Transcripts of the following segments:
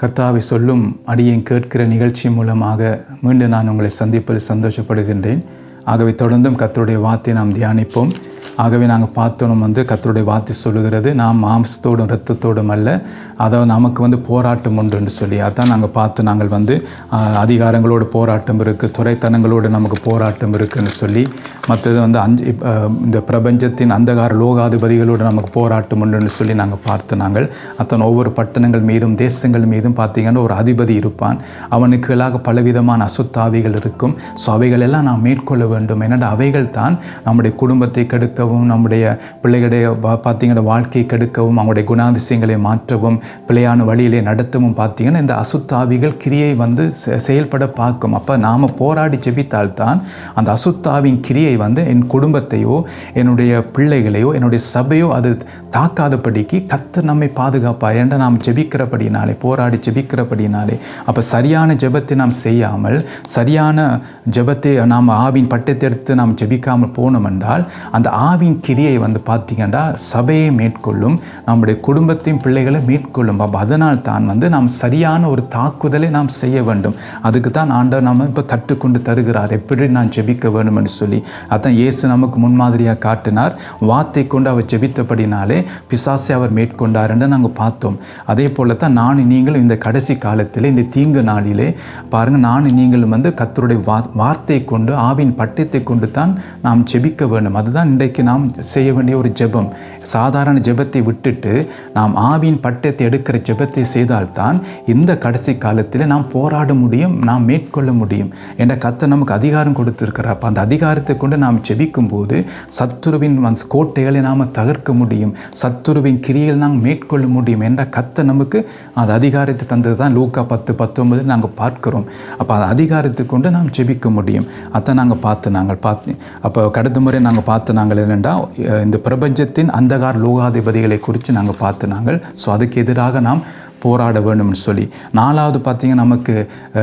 கர்த்தாவை சொல்லும் அடியேன் கேட்கிற நிகழ்ச்சி மூலமாக மீண்டும் நான் உங்களை சந்திப்பதில் சந்தோஷப்படுகின்றேன். ஆகவே தொடர்ந்தும் கர்த்தருடைய வார்த்தை நாம் தியானிப்போம். ஆகவே நாங்கள் பார்த்தோம் வந்து கத்தருடைய வார்த்தை சொல்லுகிறது. நாம் மாம்சத்தோடும் ரத்தத்தோடும் அல்ல. அதாவது நமக்கு வந்து போராட்டம் உண்டுன்னு சொல்லி. அதான் நாங்கள் பார்த்து நாங்கள் வந்து அதிகாரங்களோடு போராட்டம் இருக்குது துறைத்தனங்களோடு நமக்கு போராட்டம் இருக்குன்னு சொல்லி. மற்றது வந்து அஞ்சு இந்த பிரபஞ்சத்தின் அந்தகார லோகாதிபதிகளோடு நமக்கு போராட்டம் உண்டுன்னு சொல்லி நாங்கள் பார்த்து நாங்கள் அத்தனை ஒவ்வொரு பட்டணங்கள் மீதும் தேசங்கள் மீதும் பார்த்திங்கன்னா ஒரு அதிபதி இருப்பான். அவனுக்கு பலவிதமான அசுத்தாவிகள் இருக்கும். ஸோ அவைகள் எல்லாம் நாம் மேற்கொள்ள வேண்டும். ஏன்னா அவைகள் தான் நம்முடைய குடும்பத்தை கெடுக்கவும் நம்முடைய பிள்ளைகளுடைய பார்த்தீங்கன்னா வாழ்க்கையை கெடுக்கவும் அவங்களுடைய குணாதிசயங்களை மாற்றவும் பிள்ளையான வழியிலே நடத்தவும் பார்த்தீங்கன்னா இந்த அசுத்தாவிகள் கிரியை வந்து செ- செயல்பட பார்க்கும். அப்போ நாம் போராடி ஜெபித்தால்தான் அந்த அசுத்தாவின் கிரியை வந்து என் குடும்பத்தையோ என்னுடைய பிள்ளைகளையோ என்னுடைய சபையோ அது தாக்காதபடிக்கு கத்து நம்மை பாதுகாப்பார் என்ற நாம் ஜெபிக்கிறபடினாலே போராடி ஜெபிக்கிறபடினாலே அப்போ சரியான ஜெபத்தை நாம் செய்யாமல் சரியான ஜெபத்தை நாம் ஆவின் பட்டத்தை எடுத்து நாம் ஜெபிக்காமல் போனோம் என்றால் அந்த ஆவின் கிரியை வந்து பார்த்தீங்கன்னா சபையை மேற்கொள்ளும் நம்முடைய குடும்பத்தையும் பிள்ளைகளை மேற்கொள்ளும். அப்போ அதனால் தான் வந்து நாம் சரியான ஒரு தாக்குதலை நாம் செய்ய வேண்டும். அதுக்கு தான் ஆண்டவர் நம்ம இப்போ கற்றுக்கொண்டு தருகிறார். எப்படி நான் ஜெபிக்க வேண்டும் என்று சொல்லி. அதான் இயேசு நமக்கு முன்மாதிரியாக காட்டினார். வார்த்தை கொண்டு அவர் ஜெபித்தபடினாலே பிசாசை அவர் மேற்கொண்டார் என்று நாங்கள் பார்த்தோம். அதே போல தான் நானும் நீங்களும் இந்த கடைசி காலத்தில் இந்த தீங்கு நாளிலே பாருங்கள் நானும் நீங்களும் வந்து கத்தருடைய வா வார்த்தை கொண்டு ஆவின் பட்டத்தை கொண்டு தான் நாம் ஜெபிக்க வேண்டும். அதுதான் இன்றைக்கு நாம் செய்ய வேண்டிய ஒரு ஜெபம். சாதாரண ஜெபத்தை விட்டுட்டு நாம் ஆவியின் பட்டத்தை எடுக்கிற ஜெபத்தை செய்தால்தான் இந்த கடைசி காலத்தில் நாம் போராட முடியும் நாம் மேற்கொள்ள முடியும் என்ற கத்த நமக்கு அதிகாரம் கொடுத்துருக்கிறார். அப்போ அந்த அதிகாரத்தை கொண்டு நாம் ஜெபிக்கும் போது சத்துருவின் கோட்டைகளை நாம் தகர்க்க முடியும் சத்துருவின் கிரியை நாம் மேற்கொள்ள முடியும் என்ற கத்த நமக்கு அந்த அதிகாரத்தை தந்தது தான் லூக்கா பத்து பத்தொன்பது நாங்கள் பார்க்கிறோம். அப்போ அந்த அதிகாரத்தை கொண்டு நாம் ஜெபிக்க முடியும். அதை நாங்கள் பார்த்து நாங்கள் பார்த்து அப்போ கடந்த முறை நாங்கள் பார்த்து நாங்கள் என்னென்னா இந்த பிரபஞ்சத்தின் அந்தகார் லோகாதிபதிகளை குறித்து நாங்கள் பார்த்து நாங்கள் ஸோ அதுக்கு எதிராக நாம் போராட வேண்டும்னு சொல்லி. நாலாவது பார்த்தீங்கன்னா நமக்கு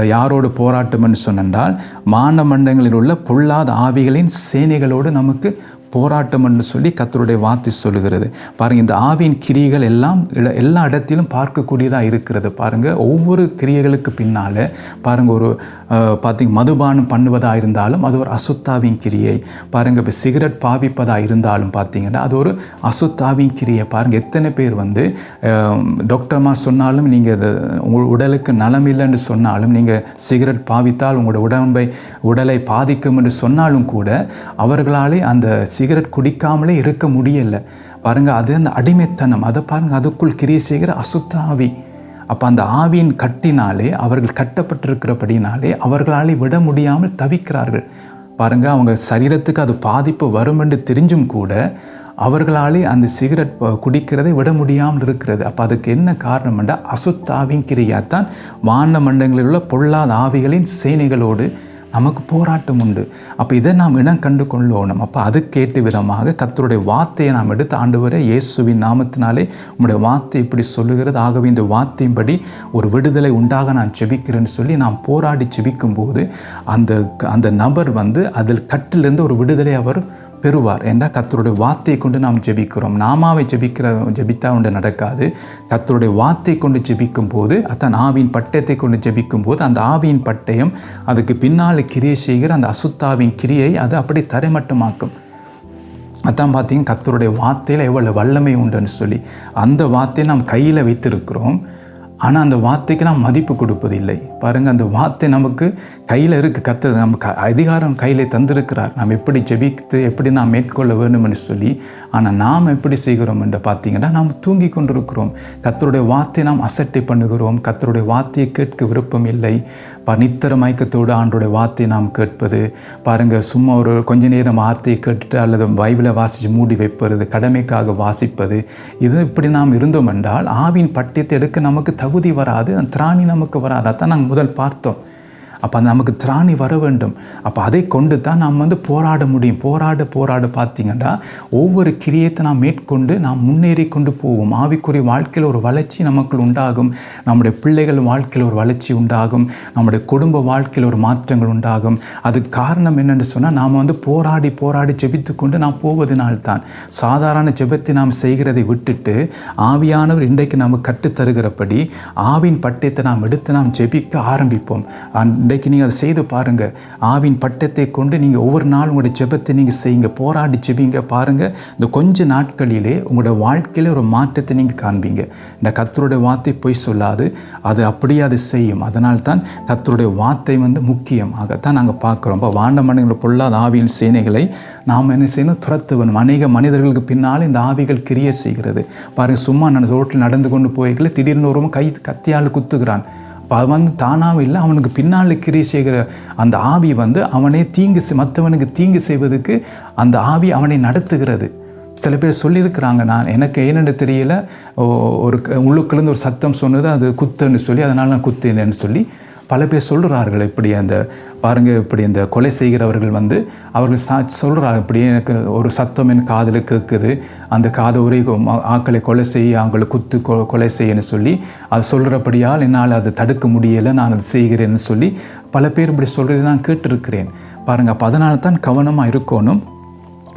யாரோடு போராட்டம்னு சொன்னால் மான மண்டங்களில் உள்ள பொல்லாத ஆவிகளின் சேனைகளோடு நமக்கு போராட்டம் என்று சொல்லி கத்தருடைய வார்த்தை சொல்லுகிறது. பாருங்க இந்த ஆவியின் கிரியைகள் எல்லாம் எல்லா இடத்திலும் பார்க்கக்கூடியதாக இருக்கிறது. பாருங்க ஒவ்வொரு கிரியைகளுக்கு பின்னால பாருங்க ஒரு பார்த்திங்க மதுபானம் பண்ணுவதாக இருந்தாலும் அது ஒரு அசுத்தாவின் கிரியை. பாருங்க இப்போ சிகரெட் பாவிப்பதாக இருந்தாலும் பார்த்தீங்கன்னா அது ஒரு அசுத்தாவின் கிரியை. பாருங்க எத்தனை பேர் வந்து டாக்டர்மா டாக்டர்மார் சொன்னாலும் நீங்கள் இது உங்கள் உடலுக்கு நலம் இல்லைன்னு சொன்னாலும் நீங்கள் சிகரெட் பாவித்தால் உங்களோட உடம்பை உடலை பாதிக்கும் என்று சொன்னாலும் கூட அவர்களாலே அந்த சிகரெட் குடிக்காமலே இருக்க முடியலை. பாருங்க அது அந்த அடிமைத்தனம். அதை பாருங்க அதுக்குள் கிரியை செய்கிற அசுத்த ஆவி. அப்போ அந்த ஆவியின் கட்டினாலே அவர்கள் கட்டப்பட்டிருக்கிறபடினாலே அவர்களாலே விட முடியாமல் தவிக்கிறார்கள். பாருங்க அவங்க சரீரத்துக்கு அது பாதிப்பு வரும் என்று தெரிஞ்சும் கூட அவர்களாலே அந்த சிகரெட் குடிக்கிறதை விட முடியாமல் இருக்கிறது. அப்போ அதுக்கு என்ன காரணம் என்றால் அசுத்தாவின் கிரியாத்தான் வான மண்டங்களில் உள்ள பொல்லாத ஆவிகளின் சேனைகளோடு நமக்கு போராட்டம் உண்டு. அப்போ இதை நாம் இனம் கண்டு கொள்ளணும் அப்போ அதுக்கேற்ற விதமாக கத்தருடைய வார்த்தையை நாம் எடுத்து ஆண்டவரே இயேசுவின் நாமத்தினாலே உங்களுடைய வார்த்தை இப்படி சொல்லுகிறது. ஆகவே இந்த வார்த்தையின்படி ஒரு விடுதலை உண்டாக நான் ஜெபிக்கிறேன்னு சொல்லி நாம் போராடி ஜெபிக்கும் போது அந்த அந்த நபர் வந்து அதில் கட்டிலிருந்து ஒரு விடுதலை அவர் பெறுவார் என்றால் கத்தருடைய வார்த்தையை கொண்டு நாம் ஜெபிக்கிறோம். நாமாவை ஜெபிக்கிற ஜெபித்தா ஒன்று நடக்காது. கத்தருடைய வார்த்தை கொண்டு ஜெபிக்கும் போது அதான் ஆவியின் பட்டயத்தை கொண்டு ஜெபிக்கும் போது அந்த ஆவியின் பட்டயம் அதுக்கு பின்னால் கிரியை செய்கிற அந்த அசுத்தாவின் கிரியை அது அப்படி தரைமட்டமாக்கும். அதான் பார்த்தீங்கன்னா கத்தருடைய வார்த்தையில் எவ்வளோ வல்லமை உண்டுன்னு சொல்லி. அந்த வார்த்தையை நாம் கையில் வைத்திருக்கிறோம். ஆனால் அந்த வார்த்தைக்கு நாம் மதிப்பு கொடுப்பதில்லை. பாருங்கள் அந்த வார்த்தை நமக்கு கையில் இருக்குது நம்ம நமக்கு அதிகாரம் கையில் தந்திருக்கிறார். நாம் எப்படி ஜெபித்து எப்படி நாம் மேற்கொள்ள வேண்டும்னு சொல்லி ஆனால் நாம் எப்படி செய்கிறோம் என்று பார்த்தீங்கன்னா நாம் தூங்கி கொண்டிருக்கிறோம். கத்தருடைய வார்த்தையை நாம் அசட்டை பண்ணுகிறோம். கத்தருடைய வார்த்தையை கேட்க விருப்பம் இல்லை. ப நித்திர மயக்கத்தோடு ஆண்டோடைய வார்த்தையை நாம் கேட்பது பாருங்கள் சும்மா ஒரு கொஞ்ச நேரம் வார்த்தையை கேட்டுட்டு அல்லது பைபிளை வாசித்து மூடி வைப்பது கடமைக்காக வாசிப்பது இது இப்படி நாம் இருந்தோம் என்றால் ஆவின் பட்டியத்தை எடுக்க நமக்கு தகுதி வராது அந்த திராணி நமக்கு வராது. அதான் நாங்கள் முதல் பார்த்தோம். அப்போ அது நமக்கு திராணி வர வேண்டும். அப்போ அதை கொண்டு தான் நாம் வந்து போராட முடியும். போராட போராட பார்த்தீங்கன்னா ஒவ்வொரு கிரியத்தை நாம் மேற்கொண்டு நாம் முன்னேறி கொண்டு போவோம். ஆவிக்குரிய வாழ்க்கையில் ஒரு வளர்ச்சி நமக்குள் உண்டாகும். நம்முடைய பிள்ளைகள் வாழ்க்கையில் ஒரு வளர்ச்சி உண்டாகும். நம்முடைய குடும்ப வாழ்க்கையில் ஒரு மாற்றங்கள் உண்டாகும். அதுக்கு காரணம் என்னென்னு சொன்னால் நாம் வந்து போராடி போராடி ஜெபித்து கொண்டு நாம் போவதனால்தான். சாதாரண ஜெபத்தை நாம் செய்கிறதை விட்டுட்டு ஆவியானவர் இன்றைக்கு நாம் கற்றுத்தருகிறபடி ஆவின் பட்டயத்தை நாம் எடுத்து நாம் ஜெபிக்க ஆரம்பிப்போம். அந் இன்றைக்கு நீங்கள் அதை செய்து பாருங்கள் ஆவின் பட்டத்தை கொண்டு நீங்கள் ஒவ்வொரு நாள் உங்களுடைய ஜெபத்தை நீங்கள் செய்யுங்க. போராடி ஜெபிங்க பாருங்கள் இந்த கொஞ்ச நாட்களிலே உங்களோட வாழ்க்கையில் ஒரு மாற்றத்தை நீங்கள் காண்பீங்க. இந்த கத்தருடைய வார்த்தை பொய் சொல்லாது. அது அப்படியே அது செய்யும். அதனால் தான் கத்தருடைய வார்த்தை வந்து முக்கியம். ஆகத்தான் நாங்கள் பார்க்குறோம். இப்போ வாண்ட மனிதர்கள் பொல்லாத ஆவியின் சேனைகளை நாம் என்ன செய்யணும்? துரத்த வேணும் அநேக மனிதர்களுக்கு பின்னால் இந்த ஆவிகள் கிரிய செய்கிறது. பாருங்கள் சும்மா நான் ரோட்டில் நடந்து கொண்டு போய்களை திடீர்னு ஒருவன் கை கத்தியால் குத்துகிறான். அது வந்து தானாக இல்லை அவனுக்கு பின்னால் கிரி செய்கிற அந்த ஆவி வந்து அவனே தீங்கு செய்- மற்றவனுக்கு தீங்கு செய்வதற்கு அந்த ஆவி அவனை நடத்துகிறது. சில பேர் சொல்லியிருக்கிறாங்க நான் எனக்கு என்னென்னு தெரியல ஒரு க- உள்ளுக்குள்ளேருந்து ஒரு சத்தம் சொன்னது அது குத்துன்னு சொல்லி அதனால் நான் குத்தினேன்னு சொல்லி பல பேர் சொல்கிறார்கள் இப்படி அந்த பாருங்கள் இப்படி இந்த கொலை செய்கிறவர்கள் வந்து அவர்கள் சா சொல்கிறாங்க இப்படி எனக்கு ஒரு சத்தம் என் காதில் கேட்குது அந்த காதை உரை ஆக்களை கொலை செய்ய அவங்களை குத்து கொ கொலை செய்யன்னு சொல்லி அது சொல்கிறபடியால் என்னால் அதை தடுக்க முடியலை நான் அதை செய்கிறேன்னு சொல்லி பல பேர் இப்படி சொல்கிறது நான் கேட்டிருக்கிறேன். பாருங்கள் அப்போ அதனால தான் கவனமாக இருக்கணும்.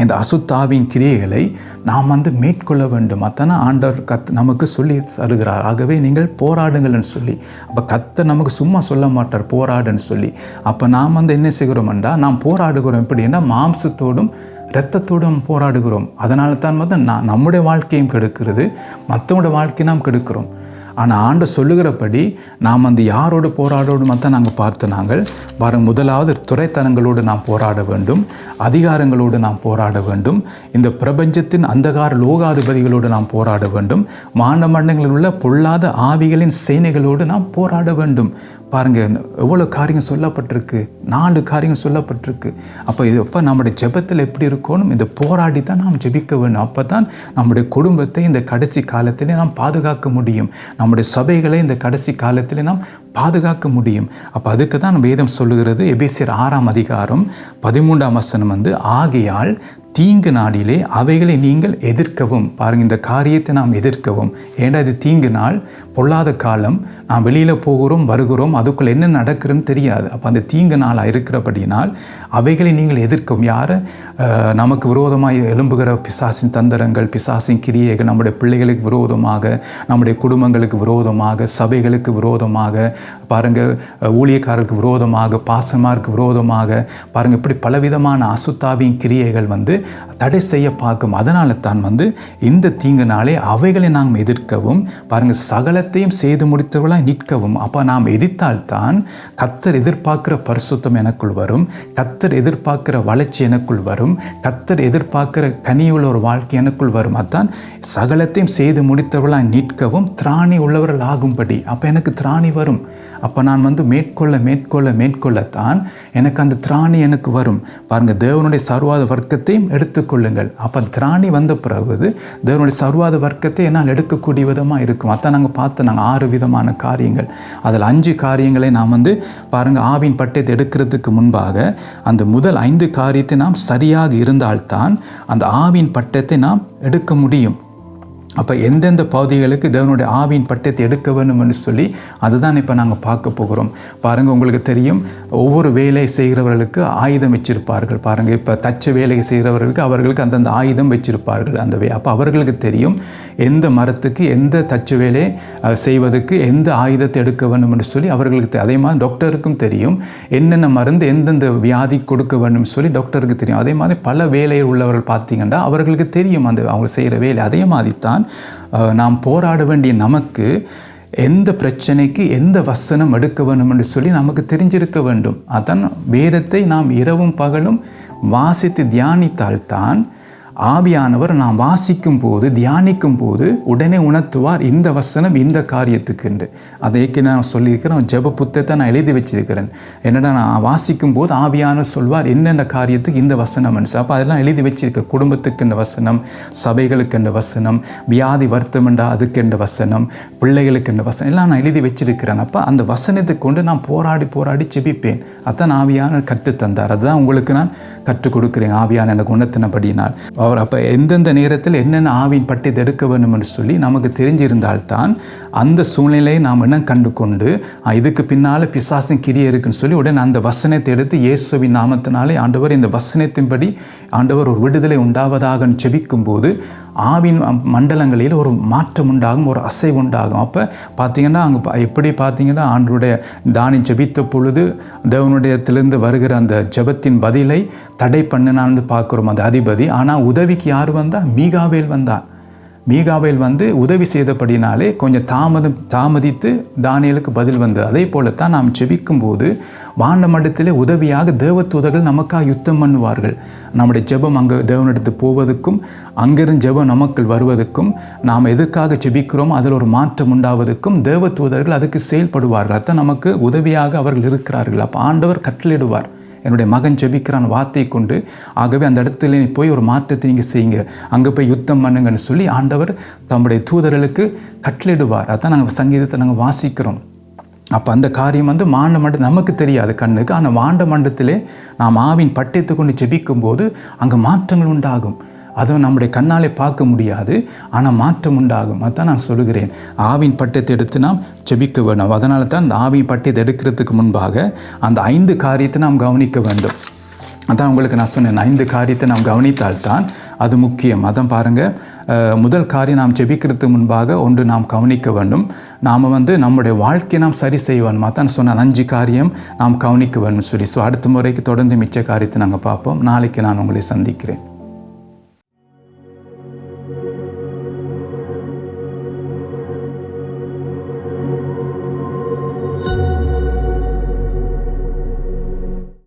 இந்த அசுத்தாவின் கிரியைகளை நாம் வந்து மேற்கொள்ள வேண்டும். அத்தனை ஆண்டவர் கத் நமக்கு சொல்லி தருகிறார். ஆகவே நீங்கள் போராடுங்கள்னு சொல்லி அப்போ கத்தை நமக்கு சும்மா சொல்ல மாட்டார் போராடுன்னு சொல்லி. அப்போ நாம் வந்து என்ன செய்கிறோம்டா நாம் போராடுகிறோம். எப்படின்னா மாம்சத்தோடும் இரத்தத்தோடும் போராடுகிறோம். அதனால தான் வந்து நான் நம்முடைய வாழ்க்கையும் கெடுக்கிறது மற்றவங்களோட வாழ்க்கையை நாம் கெடுக்கிறோம். ஆனால் ஆண்டு சொல்லுகிறபடி நாம் அந்த யாரோடு போராடோடு தான் நாங்கள் பார்த்து நாங்கள் பாருங்க முதலாவது துறைத்தனங்களோடு நாம் போராட வேண்டும் அதிகாரங்களோடு நாம் போராட வேண்டும் இந்த பிரபஞ்சத்தின் அந்தகார லோகாதிபதிகளோடு நாம் போராட வேண்டும் மாண்டமண்டங்களில் உள்ள பொல்லாத ஆவிகளின் சேனைகளோடு நாம் போராட வேண்டும். பாருங்க எவ்வளோ காரியம் சொல்லப்பட்டிருக்கு? நாலு காரியம் சொல்லப்பட்டிருக்கு. அப்போ இது அப்போ நம்முடைய ஜெபத்தில் எப்படி இருக்கணும்? இந்த போராடி தான் நாம் ஜெபிக்க வேணும் அப்போ தான் நம்முடைய குடும்பத்தை இந்த கடைசி காலத்திலே நாம் பாதுகாக்க முடியும். நம்முடைய சபைகளை இந்த கடைசி காலத்திலே நாம் பாதுகாக்க முடியும். அப்போ அதுக்கு தான் வேதம் சொல்லுகிறது. எபிசியர் ஆறாம் அதிகாரம் பதிமூன்றாம் வசனம் வந்து ஆகையால் தீங்கு நாடிலே அவைகளை நீங்கள் எதிர்க்கவும். பாருங்க இந்த காரியத்தை நாம் எதிர்க்கவும். ஏன்னா இது தீங்கு நாள்? பொல்லாத காலம். நாம் வெளியில் போகிறோம் வருகிறோம் அதுக்குள்ள என்ன நடக்குதுன்னு தெரியாது. அப்போ அந்த தீங்கு நாளாக இருக்கிறபடினால் அவைகளை நீங்கள் எதிர்க்கவும் யார்? நமக்கு விரோதமாக எழும்புகிற பிசாசின் தந்திரங்கள் பிசாசின் கிரியைகள் நம்முடைய பிள்ளைகளுக்கு விரோதமாக நம்முடைய குடும்பங்களுக்கு விரோதமாக சபைகளுக்கு விரோதமாக பாருங்கள் அஹ், ஊழியக்காரருக்கு விரோதமாக பாசமாருக்கு விரோதமாக பாருங்கள் இப்படி பலவிதமான அசுத்தாவின் கிரியைகள் வந்து தடை செய்ய பார்க்கும். அதனால தான் வந்து இந்த தீங்கு நாளே அவைகளை நாம் எதிர்க்கவும் பாருங்கள் சகலத்தையும் செய்து முடித்தவர்களாக நிற்கவும். அப்போ நாம் எதிர்த்தால்தான் கத்தர் எதிர்பார்க்கிற பரிசுத்தம் எனக்குள் வரும். கத் கத்தர் எதிர்பார்க்கிற வளர்ச்சி எனக்குள் வரும். கத்தர் எதிர்பார்க்கிற கனியுள்ள ஒரு வாழ்க்கை எனக்குள் வரும். அதான் சகலத்தையும் செய்து முடித்தவர்களாக நிற்கவும் திராணி உள்ளவர்கள் ஆகும்படி அப்போ எனக்கு திராணி வரும். அப்போ நான் வந்து மேற்கொள்ள மேற்கொள்ள மேற்கொள்ளத்தான் எனக்கு அந்த திராணி எனக்கு வரும். பாருங்கள் தேவனுடைய சர்வாத வர்க்கத்தையும் எடுத்துக்கொள்ளுங்கள். அப்போ திராணி வந்த பிறகு தேவனுடைய சர்வாத வர்க்கத்தை என்னால் எடுக்கக்கூடிய விதமாக இருக்கும். அதான் நாங்கள் பார்த்து நாங்கள் ஆறு விதமான காரியங்கள். அதில் அஞ்சு காரியங்களை நாம் வந்து பாருங்கள் ஆவின் பட்டயத்தை எடுக்கிறதுக்கு முன்பாக அந்த முதல் ஐந்து காரியத்தை நாம் சரியாக இருந்தால்தான் அந்த ஆவின் பட்டயத்தை நாம் எடுக்க முடியும். அப்போ எந்தெந்த பகுதிகளுக்கு தேவனுடைய ஆவியின் பட்டயத்தை எடுக்க வேணும்னு சொல்லி அதுதான் இப்போ நாங்கள் பார்க்க போகிறோம். பாருங்கள் உங்களுக்கு தெரியும் ஒவ்வொரு வேலை செய்கிறவர்களுக்கு ஆயுதம் வச்சிருப்பார்கள். பாருங்கள் இப்போ தச்ச வேலை செய்கிறவர்களுக்கு அவர்களுக்கு அந்தந்த ஆயுதம் வச்சிருப்பார்கள் அந்த வே அப்போ அவர்களுக்கு தெரியும் எந்த மரத்துக்கு எந்த தச்சு வேலை செய்வதற்கு எந்த ஆயுதத்தை எடுக்க வேணும்னு சொல்லி அவர்களுக்கு அதே மாதிரி டாக்டருக்கும் தெரியும் என்னென்ன மருந்து எந்தெந்த வியாதி கொடுக்க வேணும்னு சொல்லி டாக்டருக்கு தெரியும். அதே மாதிரி பல வேலையில் உள்ளவர்கள் பார்த்தீங்கன்னா அவர்களுக்கு தெரியும் அந்த அவங்க செய்கிற வேலை. அதே மாதிரி தான் அஹ், நாம் போராட வேண்டிய நமக்கு எந்த பிரச்சனைக்கு எந்த வசனம் எடுக்க வேண்டும் என்று சொல்லி நமக்கு தெரிஞ்சிருக்க வேண்டும். அதான் வேதத்தை நாம் இரவும் பகலும் வாசித்து தியானித்தால்தான் ஆவியானவர் நாம் வாசிக்கும் போது தியானிக்கும் போது உடனே உணர்த்துவார் இந்த வசனம் இந்த காரியத்துக்கு என்று அதை நான் சொல்லியிருக்கிறேன் ஜெப புத்தத்தை நான் எழுதி வச்சிருக்கிறேன். என்னடா நான் வாசிக்கும் போது ஆவியானவர் சொல்வார் என்னென்ன காரியத்துக்கு இந்த வசனம் அப்போ அதெல்லாம் எழுதி வச்சிருக்க குடும்பத்துக்கு என்ற வசனம் சபைகளுக்கு என்ற வசனம் வியாதி வருத்தமெண்டா அதுக்கு என்ற வசனம் பிள்ளைகளுக்கு என்ற வசனம் எல்லாம் நான் எழுதி வச்சிருக்கிறேன். அப்போ அந்த வசனத்தை கொண்டு நான் போராடி போராடி செபிப்பேன் அதான் ஆவியான கற்றுத்தந்தார். அதுதான் உங்களுக்கு நான் கற்றுக் கொடுக்குறேன் ஆவியான எனக்கு உணர்த்தினபடினால் அவர் அப்போ எந்தெந்த நேரத்தில் என்னென்ன ஆவின் பட்டி எடுக்க வேண்டும் என்று சொல்லி நமக்கு தெரிஞ்சிருந்தால்தான் அந்த சூழ்நிலையை நாம் இன்னும் கண்டு கொண்டு இதுக்கு பின்னால் பிசாசின் கிரியை இருக்குன்னு சொல்லி உடனே அந்த வசனத்தை எடுத்து இயேசுவின் நாமத்தினாலே ஆண்டவர் இந்த வசனத்தின்படி ஆண்டவர் ஒரு விடுதலை உண்டாவதாக செபிக்கும் போது ஆவின் மண்டலங்களில் ஒரு மாற்றம் உண்டாகும் ஒரு அசைவு உண்டாகும் அப்போ பார்த்தீங்கன்னா அங்கே எப்படி பார்த்தீங்கன்னா ஆண்டருடைய தானி ஜெபித்த பொழுது தேவனுடையத்திலிருந்து வருகிற அந்த ஜெபத்தின் பதிலை தடை பண்ணினான்னு பார்க்குறோம் அந்த அதிபதி. ஆனால் உதவிக்கு யார் வந்தால் மீகாவேல் வந்தான் மீகாவேல் வந்து உதவி செய்தபடினாலே கொஞ்சம் தாமதம் தாமதித்து தானியலுக்கு பதில் வந்தது. அதே போலத்தான் நாம் ஜெபிக்கும் போது வாண்ட மண்டத்திலே உதவியாக தேவதூதர்கள் நமக்காக யுத்தம் பண்ணுவார்கள். நம்முடைய ஜெபம் அங்கே தேவனிடத்து போவதற்கும் அங்கிருந்து ஜெபம் நமக்குள் வருவதற்கும் நாம் எதுக்காக ஜெபிக்கிறோம் அதில் ஒரு மாற்றம் உண்டாவதற்கும் தேவதூதர்கள் அதுக்கு செயல்படுவார்கள். அதான் நமக்கு உதவியாக அவர்கள் இருக்கிறார்கள். அப்போ ஆண்டவர் கட்டளிடுவார் என்னுடைய மகன் ஜெபிக்கிறான் வார்த்தை கொண்டு ஆகவே அந்த இடத்துல நீ போய் ஒரு மாற்றத்தை நீங்கள் செய்யுங்க. அங்கே போய் யுத்தம் பண்ணுங்கன்னு சொல்லி ஆண்டவர் தம்முடைய தூதர்களுக்கு கட்டளிடுவார் அதான் நாங்கள் சங்கீதத்தை நாங்கள் வாசிக்கிறோம். அப்போ அந்த காரியம் வந்து மாண்ட மண்டலம் நமக்கு தெரியாது கண்ணுக்கு ஆனால் வாண்ட மண்டத்திலே நாம் ஆவின் பட்டயத்தை கொண்டு ஜெபிக்கும் போது அங்கே மாற்றங்கள் உண்டாகும். அதுவும் நம்முடைய கண்ணாலே பார்க்க முடியாது ஆனால் மாற்றம் உண்டாகும். அதான் நான் சொல்லுகிறேன். ஆவின் பட்டத்தை எடுத்து நாம் ஜெபிக்க வேண்டும். அதனால தான் அந்த ஆவின் பட்டத்தை எடுக்கிறதுக்கு முன்பாக அந்த ஐந்து காரியத்தை நாம் கவனிக்க வேண்டும். அதான் உங்களுக்கு நான் சொன்னேன். ஐந்து காரியத்தை நாம் கவனித்தால்தான் அது முக்கியம். அதான் பாருங்கள் முதல் காரியம் நாம் ஜெபிக்கிறதுக்கு முன்பாக ஒன்று நாம் கவனிக்க வேண்டும். நாம் வந்து நம்முடைய வாழ்க்கையை நாம் சரி செய்ய வேணும் அதான் சொன்ன அஞ்சு காரியம் நாம் கவனிக்க வேண்டும் சொல்லி. ஸோ அடுத்த முறைக்கு தொடர்ந்து மிச்ச காரியத்தை நாங்கள் பார்ப்போம். நாளைக்கு நான் உங்களை சந்திக்கிறேன்.